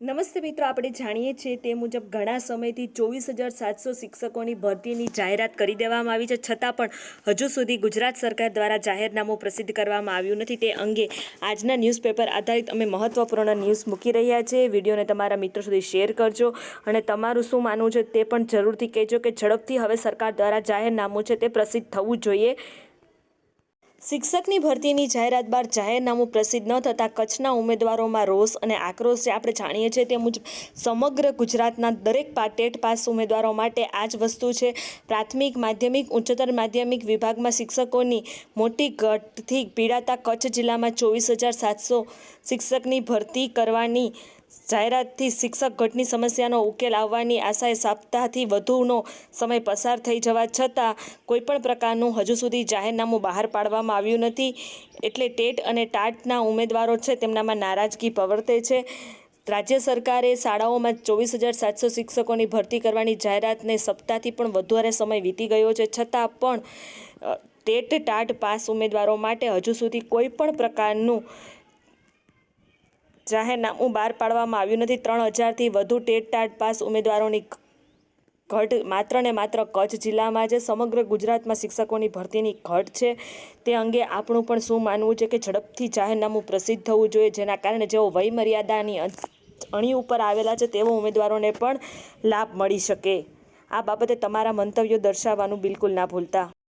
નમસ્તે મિત્રો, આપણે જાણીએ છીએ તે મુજબ ઘણા સમયથી ચોવીસ હજાર સાતસો શિક્ષકોની ભરતીની જાહેરાત કરી દેવામાં આવી છે. છતાં પણ હજુ સુધી ગુજરાત સરકાર દ્વારા જાહેરનામું પ્રસિદ્ધ કરવામાં આવ્યું નથી. તે અંગે આજના ન્યૂઝપેપર આધારિત અમે મહત્વપૂર્ણ ન્યૂઝ મૂકી રહ્યા છે વિડીયોને તમારા મિત્રો સુધી શેર કરજો અને તમારું શું માનવું છે તે પણ જરૂરથી કહેજો કે ઝડપથી હવે સરકાર દ્વારા જાહેરનામું છે તે પ્રસિદ્ધ થવું જોઈએ. શિક્ષકની ભરતીની જાહેરાત બાદ જાહેરનામું પ્રસિદ્ધ ન થતાં કચ્છના ઉમેદવારોમાં રોષ અને આક્રોશ છે આપણે જાણીએ છીએ તે મુજબ સમગ્ર ગુજરાતના દરેક ટેટ પાસ ઉમેદવારો માટે આ જ વસ્તુ છે. પ્રાથમિક, માધ્યમિક, ઉચ્ચતર માધ્યમિક વિભાગમાં શિક્ષકોની મોટી ઘટથી પીડાતા કચ્છ જિલ્લામાં ચોવીસ હજાર સાતસો શિક્ષકની ભરતી કરવાની જાહેરાતથી શિક્ષક ઘટની સમસ્યાનો ઉકેલ આવવાની આશાએ સપ્તાહથી વધુનો સમય પસાર થઈ જવા છતાં કોઈપણ પ્રકારનું હજુ સુધી જાહેરનામું બહાર પાડવામાં આવ્યું નથી. એટલે ટેટ અને ટાટના ઉમેદવારો છે તેમનામાં નારાજગી પ્રવર્તે છે. રાજ્ય સરકારે શાળાઓમાં ચોવીસ હજાર સાતસો શિક્ષકોની ભરતી કરવાની જાહેરાતને સપ્તાહથી પણ વધારે સમય વીતી ગયો છે. છતાં પણ ટેટ, ટાટ પાસ ઉમેદવારો માટે હજુ સુધી કોઈ પણ પ્રકારનું જાહેરનામું બહાર પાડવામાં આવ્યું નથી. ત્રણ હજારથી વધુ ટેટ, ટાટ પાસ ઉમેદવારોની ઘટ માત્ર ને માત્ર કચ્છ જિલ્લામાં જે સમગ્ર ગુજરાતમાં શિક્ષકોની ભરતીની ઘટ છે. તે અંગે આપણું પણ શું માનવું છે કે ઝડપથી જાહેરનામું પ્રસિદ્ધ થવું જોઈએ, જેના કારણે જેઓ વયમર્યાદાની અણી ઉપર આવેલા છે, તેવો ઉમેદવારોને પણ લાભ મળી શકે. આ બાબતે તમારા મંતવ્યો દર્શાવવાનું બિલકુલ ના ભૂલતા.